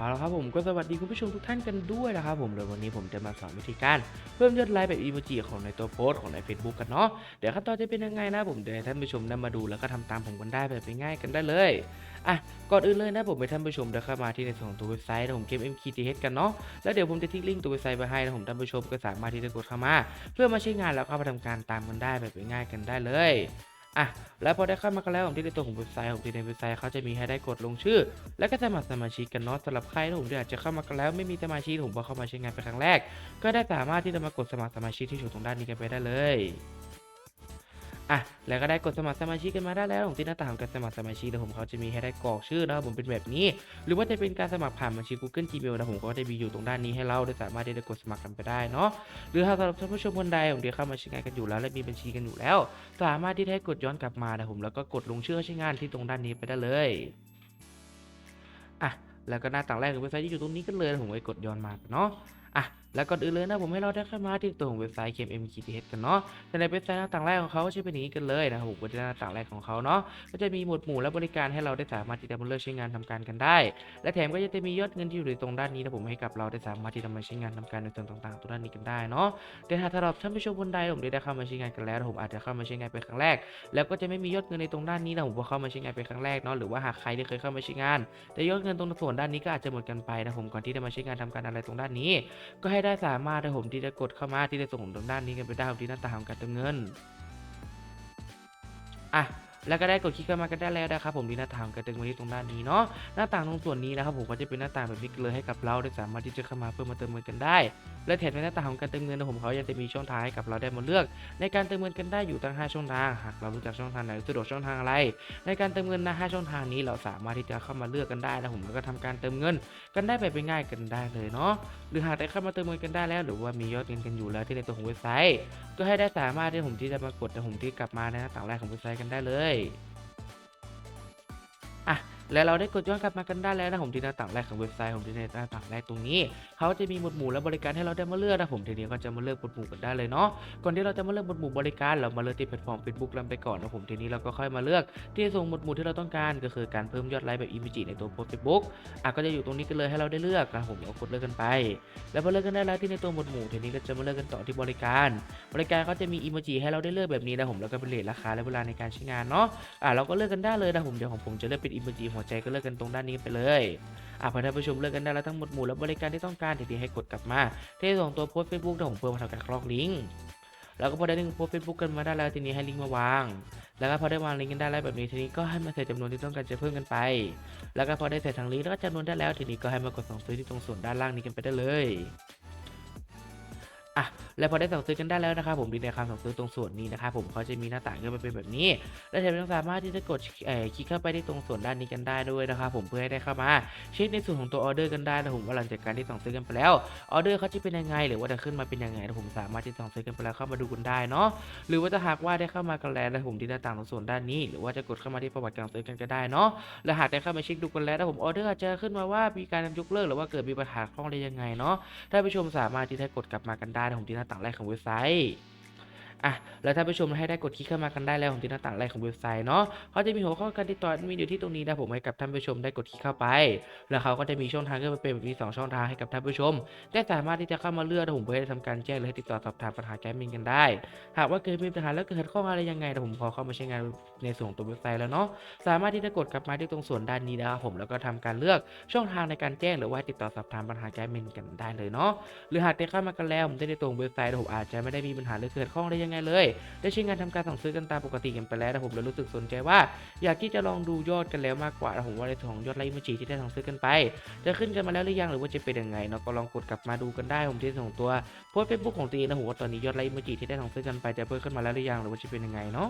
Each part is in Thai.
เอาละครับผมก็สวัสดีคุณผู้ชมทุกท่านกันด้วยนะครับผมเดี๋ยวันนี้ผมจะมาสอนวิธีการเพิ่มยอดไลค์แบบอีโมจิของในตัวโพสต์ของใน Facebook กันเนาะเดี๋ยวขั้นตอนจะเป็นยังไงนะผมเดี๋ยวให้ท่านผู้ชมได้มาดูแล้วก็ทำตามผมกันได้แบบง่ายกันได้เลยอะก่อนอื่นเลยนะผมให้ท่านผู้ชมเดี๋ยวเข้ามาที่ในส่วนของตัวเว็บไซต์นะผมเกม MKTH กันเนาะแล้วเดี๋ยวผมจะทิ้งลิงก์ตัวเว็บไซต์ไว้ให้นะผมท่านผู้ชมก็สามารถที่จะกดเข้ามา เพื่อมาใช้งานแล้วก็มาทำการตามกันได้แบบง่ายกันได้เลย อะแล้วพอได้เข้ามากันแล้วผมที่ในตัวของเว็บไซต์ผมที่ในเว็บไซต์เขาจะมีให้ได้กดลงชื่อ และก็สมัครสมาชิกกันเนาะสำหรับใครที่ผมที่อาจจะเข้ามากันแล้วไม่มีสมาชิกผมพอเข้ามาใช้งานเป็นครั้งแรก ก็ได้สามารถที่จะมากดสมัครสมาชิกที่อยู่ตรงด้านนี้กันไปได้เลย อะแล้วก็ได้กดสมัครสมาชิกกันมาได้แล้วผมที่หน้าต่างของการสมัครสมาชิกนะผมเขาจะมีให้ได้กรอกชื่อนะครับผมเป็นแบบนี้ หรือว่าจะเป็นการสมัครผ่านบัญชี Google Gmail นะผมก็จะมีอยู่ตรงด้านนี้ให้เราได้สามารถที่จะกดสมัครกันไปได้เนาะหรือถ้าสำหรับท่านผู้ชมคนใดผมที่เข้ามาใช้งานกันอยู่แล้วและมีบัญชีกันอยู่แล้ว สามารถที่จะให้กดย้อนกลับมานะผมแล้วก็กดลงชื่อใช้งานที่ตรงด้านนี้ไปได้เลยอะแล้วก็หน้าต่างแรกของเว็บไซต์ที่อยู่ตรงนี้กันเลยผมไปกดย้อนมาเนาะอะ แล้วก่อนอื่นเลยนะผมให้เราได้เข้ามาที่ตัวของเว็บไซต์ KMKTH กันเนาะในเว็บไซต์หน้าต่างแรกของเขาก็จะเป็นอย่างนี้กันเลยนะครับผมก็จะหน้าต่างแรกของเขาเนาะก็จะมีหมวดหมู่และบริการให้เราได้สามารถที่จะมาเลือกใช้งานทำการกันได้ และแถมก็จะมียอดเงินที่อยู่ในตรงด้านนี้นะผมให้กับเราได้สามารถที่จะมาใช้งานทำการในส่วนต่างๆตรงด้านนี้กันได้เนาะแต่ถ้าสำหรับท่านผู้ชมคนใดผมได้เข้ามาใช้งานกันแล้วผมอาจจะเข้ามาใช้งานเป็นครั้งแรก แล้วก็จะไม่มียอดเงินในตรงด้านนี้นะผมพอเข้ามาใช้งานเป็นครั้งแรกเนาะหรือว่าหากใครที่เคยเข้ามาใช้งาน แต่ยอดเงินตรงส่วนด้านนี้ก็อาจจะหมดกันไปนะผมก่อนที่จะมาใช้งานทำการอะไรตรงด้านนี้ ก็ให้ได้สามารถที่ผมที่จะกดเข้ามาที่จะส่งตรงด้านนี้กันไปได้ที่หน้าต่างของการเติมเงิน อะ แล้วก็ได้กดคลิกเข้ามากันได้แล้วนะครับผมที่หน้าต่างการเติมเงินที่ตรงด้านนี้เนาะหน้าต่างตรงส่วนนี้นะครับผมก็จะเป็นหน้าต่างแบบนี้เลยให้กับเราได้สามารถที่จะเข้ามาเพื่อมาเติมเงินกันได้ และแถมในหน้าต่างของการเติมเงินนะผมเขายังจะมีช่องทางให้กับเราได้มาเลือก ในการเติมเงินกันได้อยู่ทั้ง 5 ช่องทางหากเรารู้จักช่องทางไหนสะดวกช่องทางอะไร ในการเติมเงินนะ5ช่องทางนี้เราสามารถที่จะเข้ามาเลือกกันได้นะผมแล้วก็ทำการเติมเงินกันได้แบบง่ายกันได้เลยเนาะหรือหากได้เข้ามาเติมเงินกันได้แล้ว หรือว่ามียอดเงินกันอยู่แล้วที่ในตัวของเว็บไซต์ ก็ให้ได้สามารถที่ผมที่จะมากดนะผมที่กลับมาในหน้าต่างแรกของเว็บไซต์กันได้เลยอะ และเราได้กดย้อนกลับมากันได้แล้วนะผมที่หน้าต่างแรกของเว็บไซต์ผมที่ในหน้าต่างแรกตรงนี้เขาจะมีหมวดหมู่และบริการให้เราได้มาเลือกนะผมทีนี้ก็จะมาเลือกหมวดหมู่กันได้เลยเนาะก่อนที่เราจะมาเลือกหมวดหมู่บริการเรามาเลือกที่แพลตฟอร์ม Facebook ลำไปก่อนนะผมทีนี้เราก็ค่อยมาเลือกที่ส่งหมวดหมู่ที่เราต้องการก็คือการเพิ่มยอดไลค์แบบอีเมจิในตัวโพสต์ Facebook อะก็จะอยู่ตรงนี้กันเลยให้เราได้เลือกนะผมก็กดเลือกกันไป แล้วพอเลือกกันได้แล้วที่ในตัวหมวดหมู่ทีนี้ก็จะมาเลือกกันต่อที่บริการ บริการเขาจะมีอีโมจิให้เราได้เลือกแบบนี้นะผมแล้วก็เป็นเรทราคาและเวลาในการใช้งานเนาะอะเราก็เลือกกันได้เลยนะผมเดี๋ยวของผมจะเลือกเป็นอีโมจิหัวใจก็เลือกกันตรงด้านนี้ไปเลยอะพอท่านผู้ชมเลือกกันได้แล้วทั้งหมดหมู่และบริการที่ต้องการทีนี้ให้กดกลับมาที่ส่งตัวโพสเฟซบุ๊กนะผมเพื่อมาทำการคลอกลิงก์แล้วก็พอได้ลิงก์โพสเฟซบุ๊กกันมาได้แล้วทีนี้ให้ลิงก์มาวาง แล้วก็พอได้วางลิงก์กันได้แล้วแบบนี้ทีนี้ก็ให้มาใส่จำนวนที่ต้องการจะเพิ่มกันไป แล้วก็พอได้ใส่ทั้งลิงก์แล้วก็จำนวนได้แล้วทีนี้ก็ให้มากดสั่งซื้อที่ตรงส่วนด้านล่างนี้กันไปได้เลย อะแล้วพอได้สั่งซื้อกันได้แล้วนะครับผมดีในคำสั่งซื้อตรงส่วนนี้นะครับผมเขาจะมีหน้าต่างขึ้นมาเป็นแบบนี้ และแถมยังสามารถที่จะกดเอ่อคลิกเข้าไปที่ตรงส่วนด้านนี้กันได้ด้วยนะครับผมเพื่อให้ได้เข้ามาเช็คในส่วนของตัวออเดอร์กันได้นะผมว่าหลังจากการที่สั่งซื้อกันไปแล้วออเดอร์เขาจะเป็นยังไง หรือว่าจะขึ้นมาเป็นยังไงนะผมสามารถที่สั่งซื้อกันไปแล้วเข้ามาดูกันได้เนาะหรือว่าจะหากว่าได้เข้ามากันแล้วนะผมที่หน้าต่างตรงส่วนด้านนี้ หรือว่าจะกดเข้ามาที่ประวัติการซื้อกันก็ได้เนาะและหากได้เข้ามาเช็คดูกันแล้วนะผมออเดอร์อาจจะขึ้นมาว่ามีการยกเลิกหรือว่าเกิดมีปัญหาคล่องได้ยังไงเนาะท่านผู้ชมสามารถที่จะกดกลับมากันได้ผมตีหน้าต่างแรกของเว็บไซต์ อะแล้วท่านผู้ชมให้ได้กดคลิกเข้ามากันได้แล้วผมที่หน้าต่างแรกของเว็บไซต์เนาะเขาจะมีหัวข้อการติดต่อมีอยู่ที่ตรงนี้นะผมให้กับท่านผู้ชมได้กดคลิกเข้าไป แล้วเขาก็จะมีช่องทางขึ้นมาเป็นแบบนี้สองช่องทางให้กับท่านผู้ชม ได้สามารถที่จะเข้ามาเลือกนะผมเพื่อทำการแจ้งหรือให้ติดต่อสอบถามปัญหาแก้มินกันได้ หากว่าเกิดมีปัญหาแล้วเกิดข้ออะไรยังไงนะผมพอเข้ามาใช้งานในส่วนของตัวเว็บไซต์แล้วเนาะสามารถที่จะกดกลับมาที่ตรงส่วนด้านนี้นะครับผมแล้วก็ทำการเลือกช่องทางในการแจ้งหรือว่าติดต่อสอบถามปัญหาแก้มินกันได้เลยเนาะหรือหากได้เข้ามากันแล้วผมได้ในตรงเว็บไซต์ผมอาจจะไม่ได้มีปัญหาหรือเกิดข้องได้ยังไงเลย ได้ใช้งานทำการสั่งซื้อกันตามปกติกันไปแล้วแต่ผมเลยรู้สึกสนใจว่า อยากที่จะลองดูยอดกันแล้วมากกว่าแต่ผมว่าในส่วนของยอดไลค์อิมจิที่ได้สั่งซื้อกันไป จะขึ้นกันมาแล้วหรือยังหรือว่าจะเป็นยังไงเนาะก็ลองกดกลับมาดูกันได้ผมที่ส่วนของตัวโพสเฟซบุ๊กของตัวเองนะผมว่าตอนนี้ยอดไลค์อิมจิที่ได้สั่งซื้อกันไปจะเพิ่มขึ้นมาแล้วหรือยังหรือว่าจะเป็นยังไงเนาะ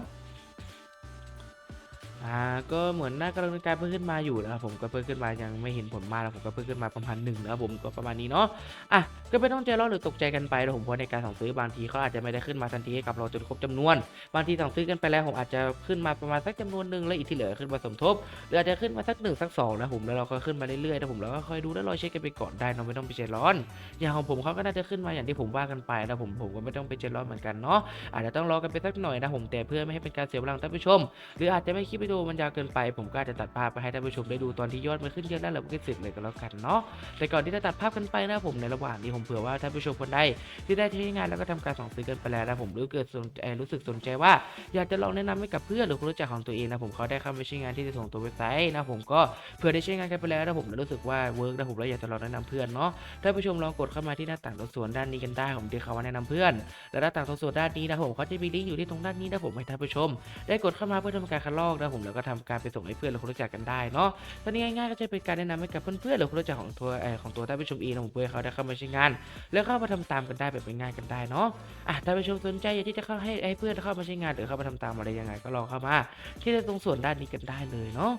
อ่าก็เหมือนหน้ากำลังการเพิ่มขึ้นมาอยู่นะครับผมก็เพิ่มขึ้นมายังไม่เห็นผลมากนะผมก็เพิ่มขึ้นมาประมาณหนึ่งนะครับผมก็ประมาณนี้เนาะอะก็ไม่ต้องใจร้อนหรือตกใจกันไปนะผมเพราะในการสั่งซื้อบางทีเขาอาจจะไม่ได้ขึ้นมาทันทีให้กับเราจนครบจำนวน บางทีสั่งซื้อกันไปแล้วผมอาจจะขึ้นมาประมาณสักจำนวนหนึ่งแล้วอีกที่เหลือขึ้นมาสมทบหรืออาจจะขึ้นมาสักหนึ่งสักสองนะผมแล้วเราก็ขึ้นมาเรื่อยๆนะผมแล้วก็คอยดูแล้วรอเช็คกันไปก่อนได้เนาะไม่ต้องไปใจร้อน อย่างของผมเขาก็น่าจะขึ้นมาอย่างที่ผมว่ากันไปนะผมผมก็ไม่ต้องไปใจร้อนเหมือนกันเนาะอาจจะต้องรอกันไปสักหน่อยนะผมแต่เพื่อไม่ให้เป็นการเสียเวลาท่านผู้ชม หรืออาจจะไม่คิดไปดีโอมันยาวเกินไป ผมก็อาจจะตัดภาพไปให้ท่านผู้ชมได้ดูตอนที่ยอดมันขึ้นเยอะแล้วเราก็สร็จเลยก็แล้วกันเนาะแต่ก่อนที่จะตัดภาพกันไปนะผมในระหว่างนี้ผมเผื่อว่าท่านผู้ชมคนใดที่ได้ใช้งานแล้วก็ทำการสั่งซื้อกันไปแล้วนะผมรือเกิดสนเอ่อรู้สึกสนใจว่า อยากจะลองแนะนำให้กับเพื่อนหรือคนรู้จักของตัวเองนะผมเขาได้เข้าไปใช้งานที่จะส่งตัวเว็บไซต์นะผมก็เผื่อได้ใช้งานกันไปแล้วนะผมรู้สึกว่าเวิร์กนะผมแล้วอยากจะลองแนะนำเพื่อนเนาะท่านผู้ชมลองกดเข้ามาที่หน้าต่างตัวส่วนด้านนี้กันได้ ผมที่เขาว่าแนะนำเพื่อน และหน้าต่างตัวส่วนด้านนี้นะผมเขาจะมีลิงก์อยู่ที่ตรงด้านนี้นะผมให้ท่านผู้ชม ได้กดเข้ามาเพื่อทำการคัดลอกนะผมแล้วก็ทำการไปส่งให้เพื่อนหรือคนรู้จักกันได้เนาะตอนนี้ง่ายๆก็จะเป็นการแนะนำให้กับเพื่อนๆหรือคนรู้จักของตัวเอ่อของตัวท่านผู้ชมเองนะผมเพื่อเขาได้เข้ามาใช้งาน แล้วเข้ามาทำตามกันได้แบบง่ายๆกันได้เนาะอะท่านผู้ชมสนใจอยากที่จะเข้าให้ให้เพื่อนเข้ามาใช้งานหรือเข้ามาทำตามอะไรยังไงก็ลองเข้ามา ที่ตรงส่วนด้านนี้กันได้เลยเนาะ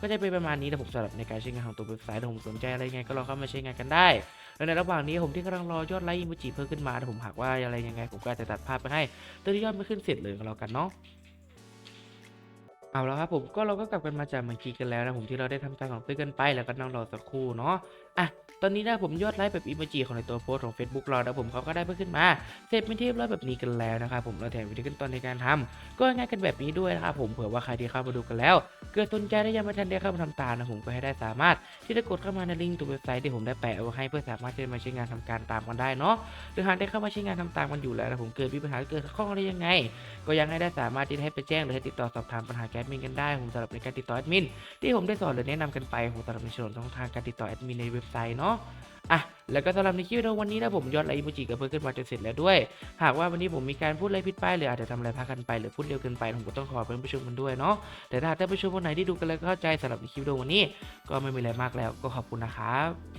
ก็จะเป็นประมาณนี้นะผมสำหรับในการใช้งานของตัวเว็บไซต์ถ้าผมสนใจอะไรยังไงก็ลองเข้ามาใช้งานกันได้ แล้วในระหว่างนี้ผมที่กำลังรอยอดไลค์อิโมจิเพิ่มขึ้นมาผมหากว่าอะไรยังไงผมก็จจะตัดภาพไปให้ตัวที่ยอดไม่ขึ้นเสร็จเลยก็แล้วกันเนาะ เอาแล้วครับผมก็เราก็กลับกันมาจากเมื่อกี้กันแล้วนะผมที่เราได้ทำการสั่งซื้อนกันไปแล้วก็นั่งรอสักครู่เนาะอะตอนนี้นะผมยอดไลค์แบบอิโมจิของในตัวโพสของ Facebook เรานะผมเขาก็ได้เพิ่มขึ้นมาเสร็จเป็นที่เรียบร้อยแบบนี้กันแล้วนะครับผมเราแถมวิธีขั้นตอนในการทำก็ง่ายกันแบบนี้ด้วยนะครับผมเผื่อว่าใครที่เข้ามาดูกันแล้ว เกิดสนใจและยังไม่ทันได้เข้ามาทำตามนะผมก็ให้ได้สามารถ ที่จะกดเข้ามาในลิงก์ตัวเว็บไซต์ที่ผมได้แปะเอาไว้ให้เพื่อสามารถที่จะมาใช้งานทำการตามกันได้เนาะหรือหากได้เข้ามาใช้งานทำตามกันอยู่แล้วนะผมเกิดมีปัญหาเกิดข้องอะไรยังไง ก็ยังให้ได้สามารถที่จะให้ไปแจ้งหรือให้ติดต่อสอบถามปัญหาแกดมินกันได้ผมสำหรับในการติดต่อแอดมินที่ผมได้สอนหรือแนะนำกันไปผมสำหรับในส่วนของทางการติดต่อแอดมินในเว็บไซต์เนาะอะแล้วก็สำหรับในคลิปในวันนี้นะผมยอดไลค์อิโมจิกับเพื่อนขึ้นมาจนเสร็จแล้วด้วย หากว่าวันนี้ผมมีการพูดอะไรผิดไปหรืออาจจะทำอะไรพลาดกันไปหรือพูดเร็วเกินไปผมก็ต้องขอเพื่อนผู้ชมกันด้วยเนาะแต่ถ้าท่านผู้ชมคนไหนที่ดูกันแล้วเข้าใจสำหรับในคลิปวิดีโอวันนี้ ก็ไม่มีอะไรมากแล้วก็ขอบคุณนะครับ